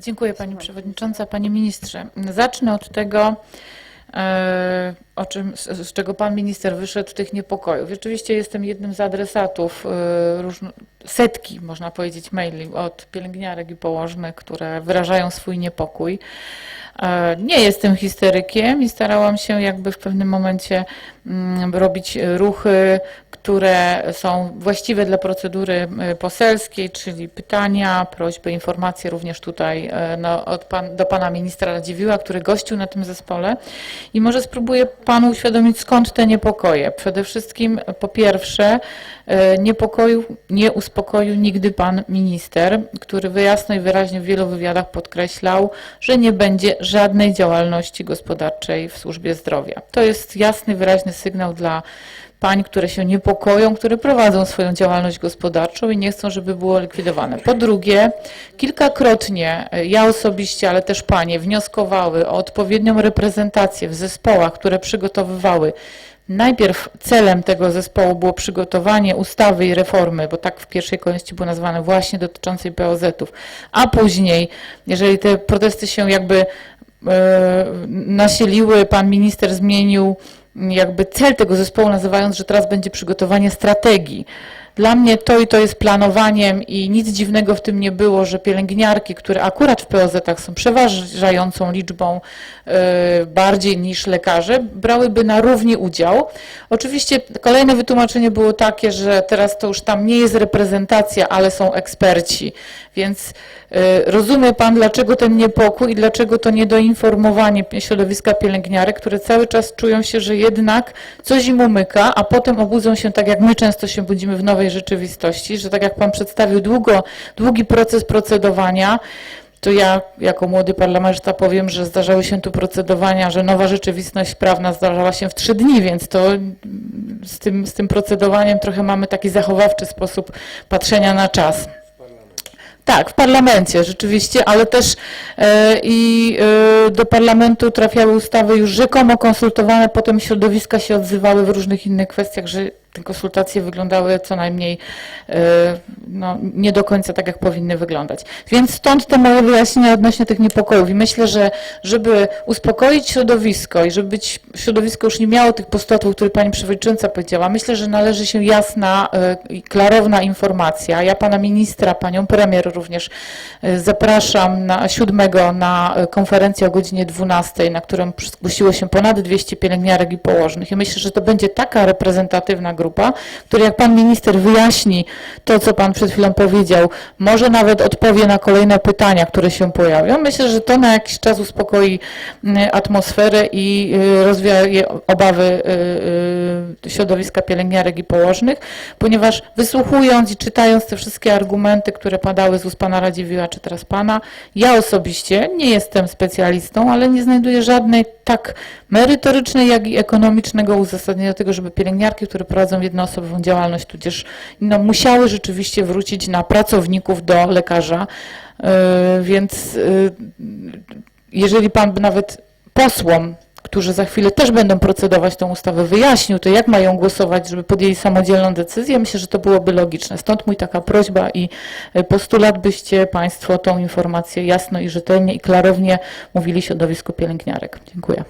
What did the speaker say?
Dziękuję Pani Przewodnicząca. Panie Ministrze, zacznę od tego, e, o czym, z, czego Pan Minister wyszedł, tych niepokojów. Rzeczywiście jestem jednym z adresatów e, setki, można powiedzieć, maili od pielęgniarek i położnych, które wyrażają swój niepokój. E, Nie jestem histerykiem i starałam się jakby w pewnym momencie mm, robić ruchy, które są właściwe dla procedury poselskiej, czyli pytania, prośby, informacje również tutaj e, no, pan, do pana ministra Radziwiła, który gościł na tym zespole. I może spróbuję panu uświadomić, skąd te niepokoje. Przede wszystkim, po pierwsze, e, niepokoju nie uspokoił nigdy pan minister, który wyjasno i wyraźnie w wielu wywiadach podkreślał, że nie będzie żadnej działalności gospodarczej w służbie zdrowia. To jest jasny, wyraźny sygnał dla pań, które się niepokoją, które prowadzą swoją działalność gospodarczą i nie chcą, żeby było likwidowane. Po drugie, kilkakrotnie e, ja osobiście, ale też panie wnioskowały o odpowiednią reprezentację w zespołach, które przygotowywały Najpierw celem tego zespołu było przygotowanie ustawy i reformy, bo tak w pierwszej kolejności było nazwane właśnie dotyczącej POZ-ów, a później, jeżeli te protesty się jakby e, nasiliły, pan minister zmienił jakby cel tego zespołu, nazywając, że teraz będzie przygotowanie strategii. Dla mnie to i to jest planowaniem i nic dziwnego w tym nie było, że pielęgniarki, które akurat w POZ-ach są przeważającą liczbą e, bardziej niż lekarze, brałyby na równi udział. Oczywiście kolejne wytłumaczenie było takie, że teraz to już tam nie jest reprezentacja, ale są eksperci, więc e, rozumie Pan, dlaczego ten niepokój i dlaczego to niedoinformowanie środowiska pielęgniarek, które cały czas czują się, że jednak coś im umyka, a potem obudzą się tak, jak my często się budzimy w nowej rzeczywistości, że tak jak Pan przedstawił długo, długi proces procedowania, to ja jako młody parlamentarzysta powiem, że zdarzały się tu procedowania, że nowa rzeczywistość prawna zdarzała się w trzy dni, więc to mm, z tym, z tym procedowaniem trochę mamy taki zachowawczy sposób patrzenia na czas. Tak, w parlamencie rzeczywiście, ale też e, i e, do parlamentu trafiały ustawy już rzekomo konsultowane, potem środowiska się odzywały w różnych innych kwestiach, że te konsultacje wyglądały co najmniej e, no, nie do końca tak, jak powinny wyglądać. Więc stąd te moje wyjaśnienia odnośnie tych niepokojów. I myślę, że żeby uspokoić środowisko i żeby środowisko już nie miało tych postulatów, które Pani Przewodnicząca powiedziała, myślę, że należy się jasna e, i klarowna informacja. Ja Pana Ministra, Panią Premier również e, zapraszam na siódmego na konferencję o godzinie 12, na którą zgłosiło się ponad 200 pielęgniarek i położnych. I myślę, że to będzie taka reprezentatywna grupa, która jak Pan Minister wyjaśni to, co Pan przed chwilą powiedział, może nawet odpowie na kolejne pytania, które się pojawią. Myślę, że to na jakiś czas uspokoi mm, atmosferę i y, rozwieje obawy y, y, środowiska pielęgniarek i położnych, ponieważ wysłuchując i czytając te wszystkie argumenty, które padały z ust Pana Radziwiła, czy teraz Pana, ja osobiście nie jestem specjalistą, ale nie znajduję żadnej tak merytorycznej, jak i ekonomicznego uzasadnienia tego, żeby pielęgniarki, które prowadzą jednoosobową działalność, tudzież no, musiały rzeczywiście wrócić na pracowników do lekarza. Yy, Więc yy, jeżeli Pan by nawet posłom, którzy za chwilę też będą procedować tą ustawę, wyjaśnił to, jak mają głosować, żeby podjęli samodzielną decyzję, myślę, że to byłoby logiczne. Stąd mój taka prośba i y, postulat, byście Państwo tą informację jasno i rzetelnie i klarownie mówili środowisku pielęgniarek. Dziękuję.